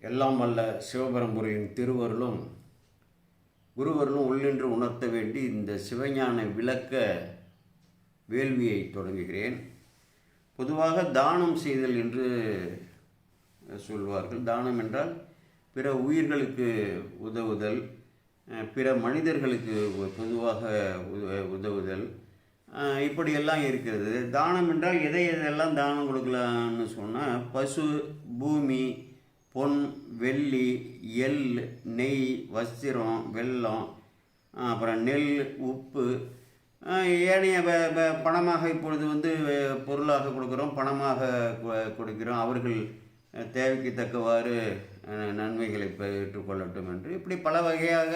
எல்லாம் வல்ல சிவபரம்புரையின் திருவருளும் குருவருளும் உள்ளின்று உணர்த்த வேண்டி இந்த சிவஞான விளக்க வேள்வியை தொடங்குகிறேன். பொதுவாக தானம் செய்தல் என்று சொல்வார்கள். தானம் என்றால் பிற உயிர்களுக்கு உதவுதல் பிற மனிதர்களுக்கு பொதுவாக உத- உதவுதல் இப்படியெல்லாம் இருக்கிறது. தானம் என்றால் எதை எதெல்லாம் தானம் கொடுக்கலாம்னு சொன்னால் பசு பூமி பொன் வெள்ளி எள் நெய் வஸ்திரம் வெல்லம் அப்புறம் நெல் உப்பு ஏனைய வ- பணமாக இப்பொழுது வந்து பொருளாக கொடுக்குறோம் பணமாக கொடுக்கிறோம். அவர்கள் தேவைக்கு தக்கவாறு நன்மைகளை பெற்றுக்கொள்ளட்டும் என்று இப்படி பல வகையாக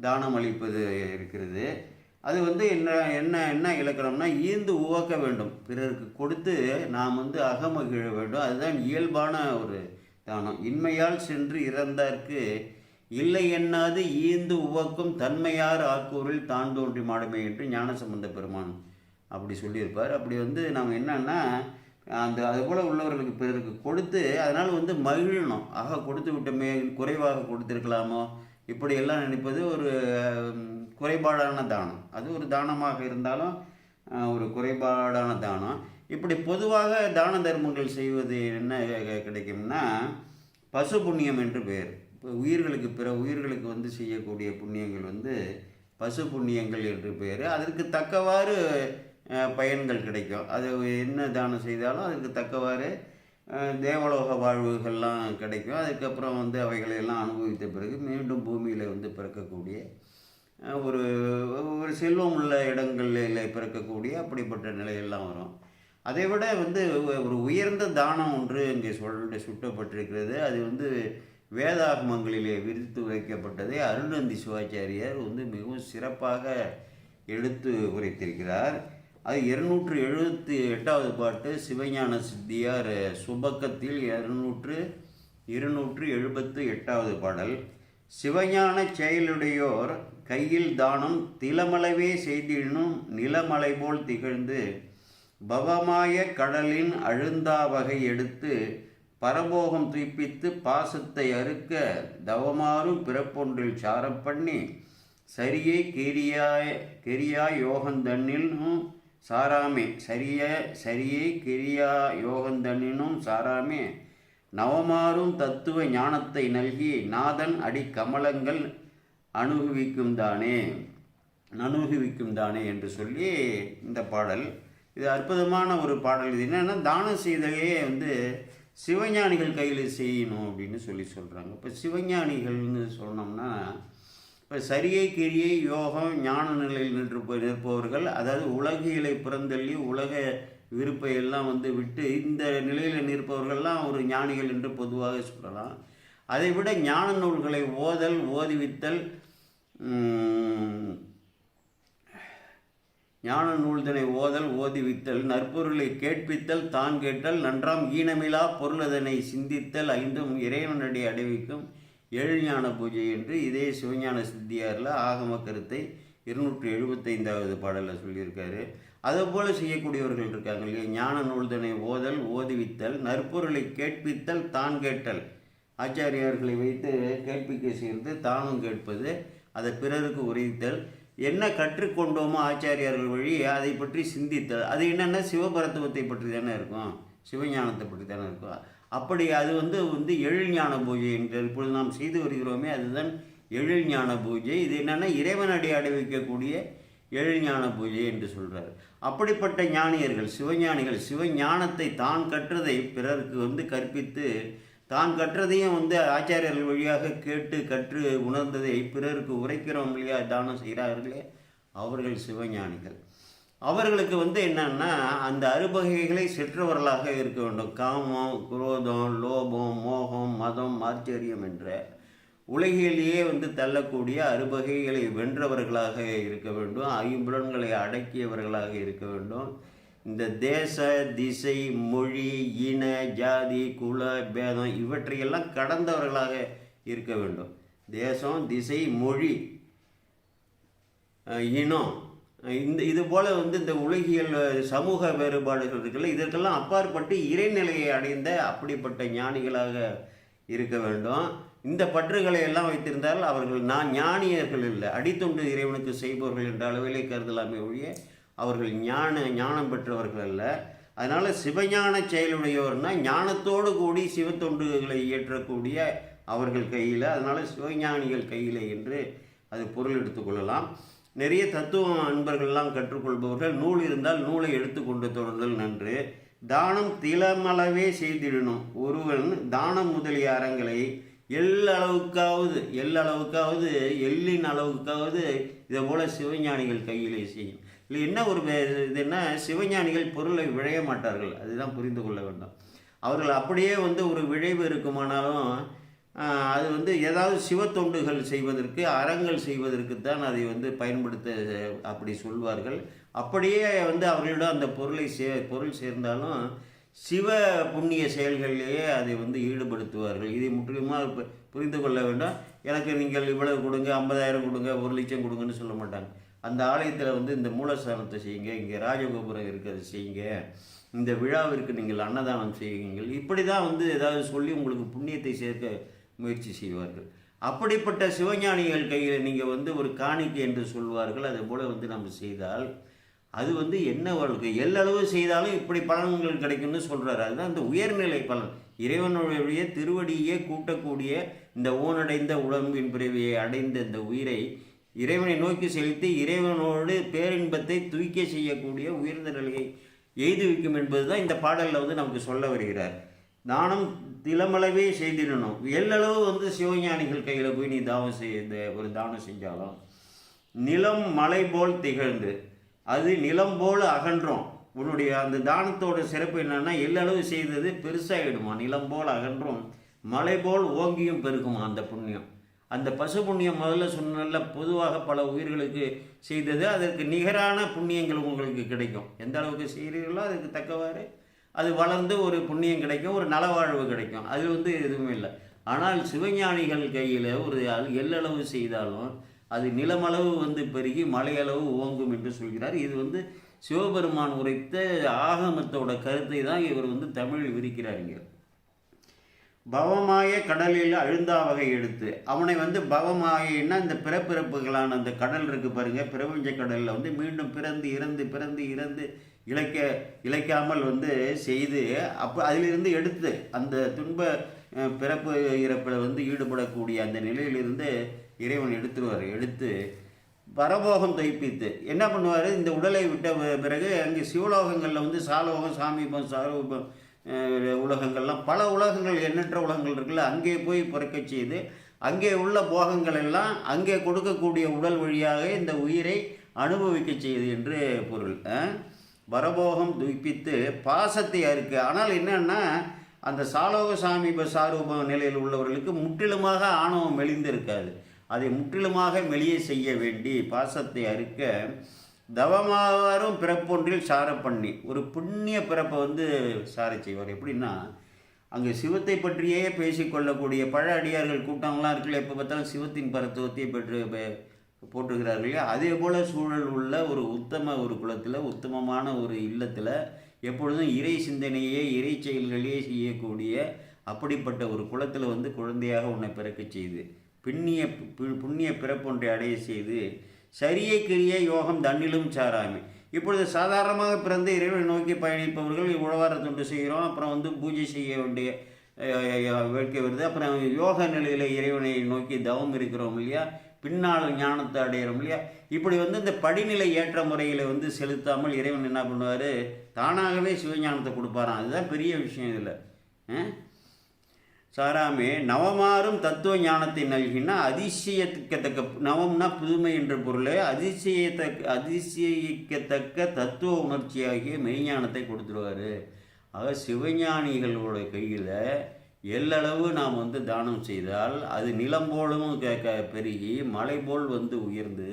தானம் அளிப்பது இருக்கிறது. அது வந்து என்ன என்ன என்ன இலக்கணம்னா ஈந்து உவக்க வேண்டும். பிறருக்கு கொடுத்து நாம் வந்து அகமகிழ வேண்டும். அதுதான் இயல்பான ஒரு தானம். இன்மையால் சென்று இறந்தார்க்கு இல்லை என்னாது ஈந்து உவக்கும் தன்மையார் ஆக்கூரில் தான் தோன்றி மாடுமே என்று ஞானசம்பந்த பெருமான் அப்படி சொல்லியிருப்பார். அப்படி வந்து நாம் என்னன்னா அந்த அது போல் உள்ளவர்களுக்கு பிறருக்கு கொடுத்து அதனால் வந்து மகிழணும். ஆக கொடுத்து விட்டோமே குறைவாக கொடுத்துருக்கலாமோ? இப்படியெல்லாம் நினைப்பது ஒரு குறைபாடான தானம். அது ஒரு தானமாக இருந்தாலும் ஒரு குறைபாடான தானம். இப்படி பொதுவாக தான தர்மங்கள் செய்வது என்ன கிடைக்கும்னா பசு புண்ணியம் என்று பெயர். இப்போ உயிர்களுக்கு பிற உயிர்களுக்கு வந்து செய்யக்கூடிய புண்ணியங்கள் வந்து பசு புண்ணியங்கள் என்று பெயர். அதற்கு தக்கவாறு பயன்கள் கிடைக்கும். அது என்ன தானம் செய்தாலும் அதுக்கு தக்கவாறு தேவலோக வாழ்வுகள்லாம் கிடைக்கும். அதுக்கப்புறம் வந்து அவைகளையெல்லாம் அனுபவித்த பிறகு மீண்டும் பூமியில் வந்து பிறக்கக்கூடிய ஒரு ஒரு செல்வம் உள்ள இடங்களில் பிறக்கக்கூடிய அப்படிப்பட்ட நிலையெல்லாம் வரும். அதை விட வந்து ஒரு உயர்ந்த தானம் ஒன்று இங்கே சொல்ல சுட்டப்பட்டிருக்கிறது. அது வந்து வேதாகமங்களிலே விரித்து வைக்கப்பட்டதை அருணந்தி சிவாச்சாரியார் வந்து மிகவும் சிறப்பாக எடுத்து உரைத்திருக்கிறார். அது இருநூற்று எழுபத்தி எட்டாவது பாட்டு சிவஞான சித்தியார் சுபக்கத்தில் இருநூற்று இருநூற்று எழுபத்து எட்டாவது பாடல். சிவஞான செயலுடையோர் கையில் தானம் திலமளவே செய்தினும் நிலமலை போல் திகழ்ந்து பவமாய கடலின் அழுந்தாவகை எடுத்து பரபோகம் துய்ப்பித்து பாசத்தை அறுக்க தவமாறும் பிறப்பொன்றில் சாரம் பண்ணி சரியை கெரியாய் கெரியா யோகந்தன்னிலும் சாராமே சரிய சரியை கெரியா யோகந்தன்னினும் சாராமே நவமாறும் தத்துவ ஞானத்தை நல்கி நாதன் அடி கமலங்கள் அனுபவிக்கும் தானே அனுபவிக்கும் தானே என்று சொல்லி இந்த பாடல் இது அற்புதமான ஒரு பாடல் இது. என்னென்னா தானம் செய்தலையே வந்து சிவஞானிகள் கையில் செய்யணும் அப்படின்னு சொல்லி சொல்கிறாங்க இப்போ சிவஞானிகள்னு சொன்னோம்னா இப்போ சரியை கிரியை யோகம் ஞான நிலையில் நின்று போய் நிற்பவர்கள் அதாவது உலகியலை பிறந்தள்ளி உலக விருப்பை எல்லாம் வந்து விட்டு இந்த நிலையில் நிற்பவர்கள்லாம் ஒரு ஞானிகள் என்று பொதுவாக சொல்லலாம். அதை விட ஞான நூல்களை ஓதல் ஓதுவித்தல் ஞான நூல்தனை ஓதல் ஓதுவித்தல் நற்பொருளை கேட்பித்தல் தான் கேட்டல் நன்றாம் ஈனமிலா பொருளதனை சிந்தித்தல் ஐந்தும் இறைவனடி அடைவிக்கும் எழுஞான பூஜை என்று இதே சிவஞான சித்தியாரில் ஆகம கருத்தை இருநூற்றி எழுபத்தைந்தாவது பாடலில் சொல்லியிருக்காரு. அதுபோல் செய்யக்கூடியவர்கள் இருக்காங்க இல்லையா? ஞான நூல்தனை ஓதல் ஓதுவித்தல் நற்பொருளை கேட்பித்தல் தான் கேட்டல். ஆச்சாரியார்களை வைத்து கேட்பிக்க சேர்ந்து தானும் கேட்பது அதை பிறருக்கு உரைத்தல் என்ன கற்றுக்கொண்டோமோ ஆச்சாரியார்கள் வழி அதை பற்றி சிந்தித்தல். அது என்னென்னா சிவபரத்துவத்தை பற்றி தானே இருக்கும். சிவஞானத்தை பற்றி தானே இருக்கும். அப்படி அது வந்து வந்து எழில்ஞான பூஜை என்று இப்பொழுது நாம் செய்து வருகிறோமே அதுதான் எழில்ஞான பூஜை. இது என்னென்னா இறைவனடி அடைவிக்கக்கூடிய எழில்ஞான பூஜை என்று சொல்கிறார் அப்படிப்பட்ட ஞானியர்கள் சிவஞானிகள் சிவஞானத்தை தான் கற்றதை பிறருக்கு வந்து கற்பித்து தான் கற்றதையும் வந்து ஆச்சாரியர்கள் வழியாக கேட்டு கற்று உணர்ந்ததை பிறருக்கு உரைக்கிறோம் இல்லையா? தானம் செய்கிறார்களே அவர்கள் சிவஞானிகள். அவர்களுக்கு வந்து என்னன்னா அந்த அறுபகைகளை செற்றவர்களாக இருக்க வேண்டும். காமம் குரோதம் லோபம் மோகம் மதம் ஆச்சரியம் என்ற உலகிலேயே வந்து தள்ளக்கூடிய அறுபகைகளை வென்றவர்களாக இருக்க வேண்டும். ஐம்புலன்களை அடக்கியவர்களாக இருக்க வேண்டும். இந்த தேச திசை மொழி இன ஜாதி குல பேதம் இவற்றையெல்லாம் கடந்தவர்களாக இருக்க வேண்டும். தேசம் திசை மொழி இனம் இந்த இது போல் வந்து இந்த உலகியல் சமூக வேறுபாடுகள் இருக்குல்ல இதற்கெல்லாம் அப்பாற்பட்டு இறைநிலையை அடைந்த அப்படிப்பட்ட ஞானிகளாக இருக்க வேண்டும். இந்த பற்றுகளை எல்லாம் வைத்திருந்தால் அவர்கள் நான் ஞானியர்கள் இல்லை அடித்தொண்டு இறைவனுக்கு செய்பவர்கள் என்ற அளவிலே கருதலாமே ஒழிய அவர்கள் ஞான ஞானம் பெற்றவர்கள் அல்ல. அதனால் சிவஞான செயலுடையவர்னா ஞானத்தோடு கூடி சிவத்தொண்டுகளை இயற்றக்கூடிய அவர்கள் கையில் அதனால் சிவஞானிகள் கையில் என்று அது பொருள் எடுத்துக்கொள்ளலாம் நிறைய தத்துவ அன்பர்கள்லாம் கற்றுக்கொள்பவர்கள் நூல் இருந்தால் நூலை எடுத்துக்கொண்டு தொடர்தல் நன்று. தானம் திலமளவே செய்திடணும். ஒருவன் தானம் முதலிய அறங்களை எல்லளவுக்காவது எல்லளவுக்காவது எள்ளின் அளவுக்காவது இதை போல சிவஞானிகள் கையிலே செய்யும். இல்லை என்ன ஒரு இதுன்னா இது என்ன? சிவஞானிகள் பொருளை விழைய மாட்டார்கள். அதுதான் புரிந்து கொள்ள வேண்டும். அவர்கள் அப்படியே வந்து ஒரு விழைவு இருக்குமானாலும் அது வந்து ஏதாவது சிவ தொண்டுகள் செய்வதற்கு அறங்கள் செய்வதற்கு தான் அதை வந்து பயன்படுத்த அப்படி சொல்வார்கள். அப்படியே வந்து அவர்களிடம் அந்த பொருளை சே பொருள் சேர்ந்தாலும் சிவ புண்ணிய செயல்களிலேயே அதை வந்து ஈடுபடுத்துவார்கள். இதை முற்றிலுமாக பு- புரிந்து கொள்ள வேண்டும். எனக்கு நீங்கள் இவ்வளவு கொடுங்க ஐம்பதாயிரம் கொடுங்க ஒரு லட்சம் கொடுங்கன்னு சொல்ல மாட்டாங்க. அந்த ஆலயத்தில் வந்து இந்த மூலஸ்தானத்தை செய்யுங்க இங்கே ராஜகோபுரம் இருக்கிறது செய்யுங்க. இந்த விழாவிற்கு நீங்கள் அன்னதானம் செய்யுங்கள். இப்படி தான் வந்து ஏதாவது சொல்லி உங்களுக்கு புண்ணியத்தை சேர்க்க முயற்சி செய்வார்கள். அப்படிப்பட்ட சிவஞானிகள் கையில் நீங்கள் வந்து ஒரு காணிக்கை என்று சொல்வார்கள். அதே போல் வந்து நம்ம செய்தால் அது வந்து என்ன வாழ்க்கை? எல்லளவு செய்தாலும் இப்படி பலன்கள் கிடைக்கும்னு சொல்கிறாரு அதுதான் இந்த உயர்நிலை பலன். இறைவனுடைய திருவடியே கூட்டக்கூடிய இந்த ஊனடைந்த உடம்பின் பிறவியை அடைந்த இந்த உயிரை இறைவனை நோக்கி செலுத்தி இறைவனோடு பேரின்பத்தை தூய்க்க செய்யக்கூடிய உயர்ந்த நிலையை எய்துவிக்கும் என்பதுதான் இந்த பாடலில் வந்து நமக்கு சொல்ல வருகிறார். தானம் திலமளவே செய்திடணும். எல்லளவு வந்து சிவஞானிகள் கையில் போய் நீ தானம் செய் இந்த ஒரு தானம் செஞ்சாலும். நிலம் மலை போல் திகழ்ந்து அது நிலம் போல் அகன்றும். உன்னுடைய அந்த தானத்தோட சிறப்பு என்னன்னா எல்லளவு செய்தது பெருசாகிடுமா நிலம் போல் அகன்றும் மலை போல் ஓங்கியும் பெருகுமா அந்த புண்ணியம்? அந்த பசு புண்ணியம் முதல்ல சொன்னல பொதுவாக பல உயிர்களுக்கு செய்தது அதற்கு நிகரான புண்ணியங்கள் உங்களுக்கு கிடைக்கும். எந்த அளவுக்கு செய்கிறீர்களோ அதுக்கு தக்கவாறு அது வளர்ந்து ஒரு புண்ணியம் கிடைக்கும் ஒரு நலவாழ்வு கிடைக்கும். அது வந்து எதுவுமே இல்லை. ஆனால் சிவஞானிகள் கையில் ஒரு அது எல்லளவு செய்தாலும் அது நிலமளவு வந்து பெருகி மலையளவு ஓங்கும் என்று சொல்கிறார். இது வந்து சிவபெருமான் உரைத்த ஆகமத்தோட கருத்தை தான் இவர் வந்து தமிழில் விரிக்கிறாருங்க பவமாய கடலில் அழுந்தா வகை எடுத்து அவனை வந்து பவமாயின்னா இந்த பிறப்பிறப்புகளான அந்த கடல் இருக்குது பாருங்க பிரபஞ்ச கடலில் வந்து மீண்டும் பிறந்து இறந்து பிறந்து இறந்து இழைக்க இழைக்காமல் வந்து செய்து அப்போ அதிலிருந்து எடுத்து அந்த துன்ப பிறப்பு இறப்பில் வந்து ஈடுபடக்கூடிய அந்த நிலையிலிருந்து இறைவன் எடுத்துருவார். எடுத்து பரபோகம் தைப்பித்து என்ன பண்ணுவார்? இந்த உடலை விட்ட பிறகு அங்கே சிவலோகங்களில் வந்து சாலோகம் சாமீபம் சாரூபம் உலகங்கள்லாம். பல உலகங்கள் எண்ணற்ற உலகங்கள் இருக்குல்ல அங்கே போய் பிறக்கச் செய்து அங்கே உள்ள போகங்கள் எல்லாம் அங்கே கொடுக்கக்கூடிய உடல் வழியாக இந்த உயிரை அனுபவிக்க செய்யுது என்று பொருள். வரபோகம் பரபோகம் துய்ப்பித்து பாசத்தை அறுக்க. ஆனால் என்னன்னா அந்த சாலோக சாமீப சாரூப நிலையில் உள்ளவர்களுக்கு முற்றிலுமாக ஆணவம் மெலிந்திருக்காது. அதை முற்றிலுமாக மெலிய செய்ய வேண்டி பாசத்தை அறுக்க தவமாவாரும் பிறப்பொன்றில் சார பண்ணி ஒரு புண்ணிய பிறப்பை வந்து சார செய்வார். எப்படின்னா அங்கே சிவத்தை பற்றியே பேசிக்கொள்ளக்கூடிய பழ அடியார்கள் கூட்டங்கள்லாம் இருக்குல்ல எப்போ பார்த்தாலும் சிவத்தின் பரத்துவத்தை பெற்று பே- இல்லையா? அதே போல் சூழல் உள்ள ஒரு உத்தம ஒரு குலத்தில் உத்தமமான ஒரு இல்லத்தில் எப்பொழுதும் இறை சிந்தனையே இறை செயல்களையே செய்யக்கூடிய அப்படிப்பட்ட ஒரு குலத்தில் வந்து குழந்தையாக உன்னை பிறக்கச் செய்து பின்னிய புண்ணிய பிறப்பொன்றை அடைய செய்து சரியை கிரிய யோகம் தன்னிலும் சாராமை. இப்பொழுது சாதாரணமாக பிறந்து இறைவனை நோக்கி பயணிப்பவர்கள் உழவார தொண்டு செய்கிறோம் அப்புறம் வந்து பூஜை செய்ய வேண்டிய வேட்கை வருது. அப்புறம் யோக நிலையில் இறைவனை நோக்கி தவம் இருக்கிறோம் இல்லையா? பின்னால் ஞானத்தை அடையிறோம் இல்லையா? இப்படி வந்து இந்த படிநிலை ஏற்ற முறையில் வந்து செலுத்தாமல் இறைவன் என்ன பண்ணுவார்? தானாகவே சிவஞானத்தை கொடுப்பாராம். அதுதான் பெரிய விஷயம் இதில். சாராமே நவமாறும் தத்துவ ஞானத்தை நல்கினா அதிசயிக்கத்தக்க நவம்னா புதுமை என்ற பொருளை அதிசயத்தக்க அதிசயிக்கத்தக்க தத்துவ உணர்ச்சியாகிய மெய்ஞானத்தை கொடுத்துருவாரு ஆக சிவஞானிகளோட கையில் எல்லளவு நாம் வந்து தானம் செய்தால் அது நிலம் போலும் க க பெருகி மலை போல் வந்து உயர்ந்து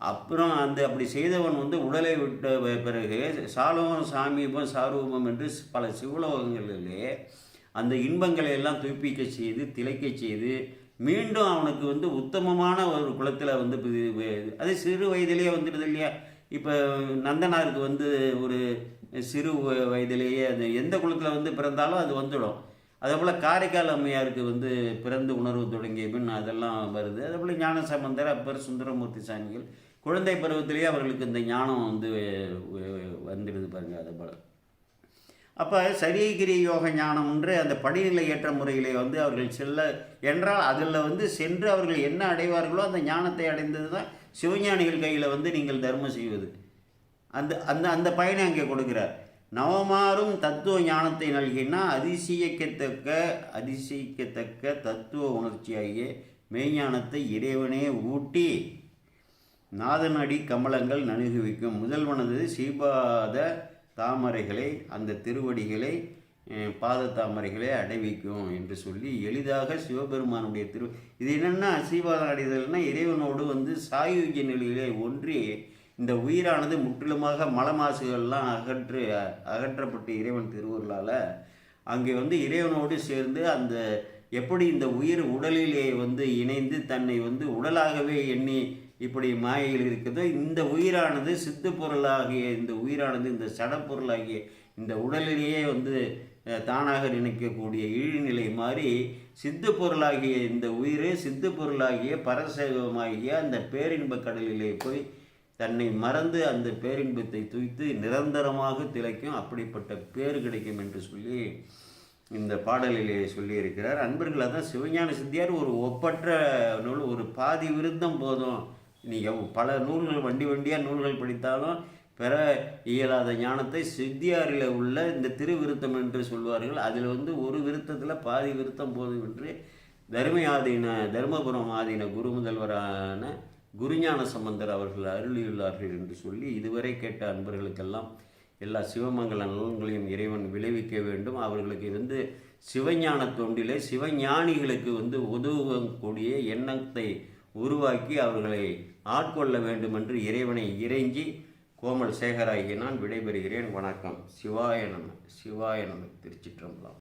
அப்புறம் அந்த அப்படி செய்தவன் வந்து உடலை விட்ட பிறகு சாலவன் சாமீபம் சாரூபம் என்று பல சிவலோகங்களிலே அந்த இன்பங்களை எல்லாம் துய்ப்பிக்க செய்து திளைக்க செய்து மீண்டும் அவனுக்கு வந்து உத்தமமான ஒரு குளத்தில் வந்து அது சிறு வயதிலேயே வந்துடுது இல்லையா? இப்போ நந்தனாருக்கு வந்து ஒரு சிறு வயதிலேயே அது எந்த குளத்தில் வந்து பிறந்தாலும் அது வந்துடும். அதேபோல் காரைக்கால் அம்மையாருக்கு வந்து பிறந்து உணர்வு தொடங்கிய பின் அதெல்லாம் வருது. அதேபோல் ஞான சம்பந்தர் அப்பர் சுந்தரமூர்த்தி சாமிகள் குழந்தை பருவத்திலேயே அவர்களுக்கு இந்த ஞானம் வந்து வந்துடுது பாருங்கள் அதே போல். அப்போ சரியகிரி யோக ஞானம் என்று அந்த படிநிலை ஏற்ற முறையிலே வந்து அவர்கள் செல்ல என்றால் அதில் வந்து சென்று அவர்கள் என்ன அடைவார்களோ அந்த ஞானத்தை அடைந்தது தான் சிவஞானிகள் கையில் வந்து நீங்கள் தர்மம் செய்வது. அந்த அந்த அந்த பயனை அங்கே கொடுக்கிறார். நவமாறும் தத்துவ ஞானத்தை நல்கினா அதிசயிக்கத்தக்க அதிசயிக்கத்தக்க தத்துவ உணர்ச்சியாகிய மெய்ஞானத்தை இறைவனே ஊட்டி நாதனடி கமலங்கள் நணுகுவிக்கும் முதல்வனது சீபாத தாமரைகளை அந்த திருவடிகளை பாத தாமரைகளை அடைவிக்கும் என்று சொல்லி எளிதாக சிவபெருமானுடைய திரு இது என்னென்னா அசீர்வாதம் அடைதல்னா இறைவனோடு வந்து சாயுஜ நிலையிலே ஒன்றி இந்த உயிரானது முற்றிலுமாக மலமாசுகள்லாம் அகற்று அகற்றப்பட்டு இறைவன் திருவருளால் அங்கே வந்து இறைவனோடு சேர்ந்து அந்த எப்படி இந்த உயிர் உடலிலே வந்து இணைந்து தன்னை வந்து உடலாகவே எண்ணி இப்படி மாயையில் இருக்குதோ இந்த உயிரானது சித்து பொருளாகிய இந்த உயிரானது இந்த சடப்பொருளாகிய இந்த உடலிலேயே வந்து தானாக நினைக்கக்கூடிய இழிநிலை மாதிரி சித்து பொருளாகிய இந்த உயிர் சித்து பொருளாகிய பரசைவமாகிய அந்த பேரின்ப கடலிலே போய் தன்னை மறந்து அந்த பேரின்பத்தை துய்த்து நிரந்தரமாக திளைக்கும் அப்படிப்பட்ட பேர் கிடைக்கும் என்று சொல்லி இந்த பாடலிலே சொல்லியிருக்கிறார். அன்பர்கள் அதான் சிவஞான சித்தியார் ஒரு ஒப்பற்ற நூல் ஒரு பாதி விருத்தம் போதும். இன்றைக்கி பல நூல்கள் வண்டி வண்டியாக நூல்கள் படித்தாலும் பெற இயலாத ஞானத்தை சித்தியாரில் உள்ள இந்த திருவிருத்தம் என்று சொல்வார்கள். அதில் வந்து ஒரு விருத்தத்தில் பாதி விருத்தம் போதும் என்று தர்ம ஆதீன தர்மபுரம் ஆதீன குரு முதல்வரான குருஞான சம்பந்தர் அவர்கள் அருளியுள்ளார்கள் என்று சொல்லி இதுவரை கேட்ட அன்பர்களுக்கெல்லாம் எல்லா சிவமங்கல நலன்களையும் இறைவன் விளைவிக்க வேண்டும். அவர்களுக்கு வந்து சிவஞான தொண்டிலே சிவஞானிகளுக்கு வந்து உதவக்கூடிய எண்ணத்தை உருவாக்கி அவர்களை ஆட்கொள்ள வேண்டும் என்று இறைவனை இறைஞ்சி கோமல் சேகராகி நான் விடைபெறுகிறேன். வணக்கம். சிவாய நம சிவாய நம திருச்சிற்றம்பலம்.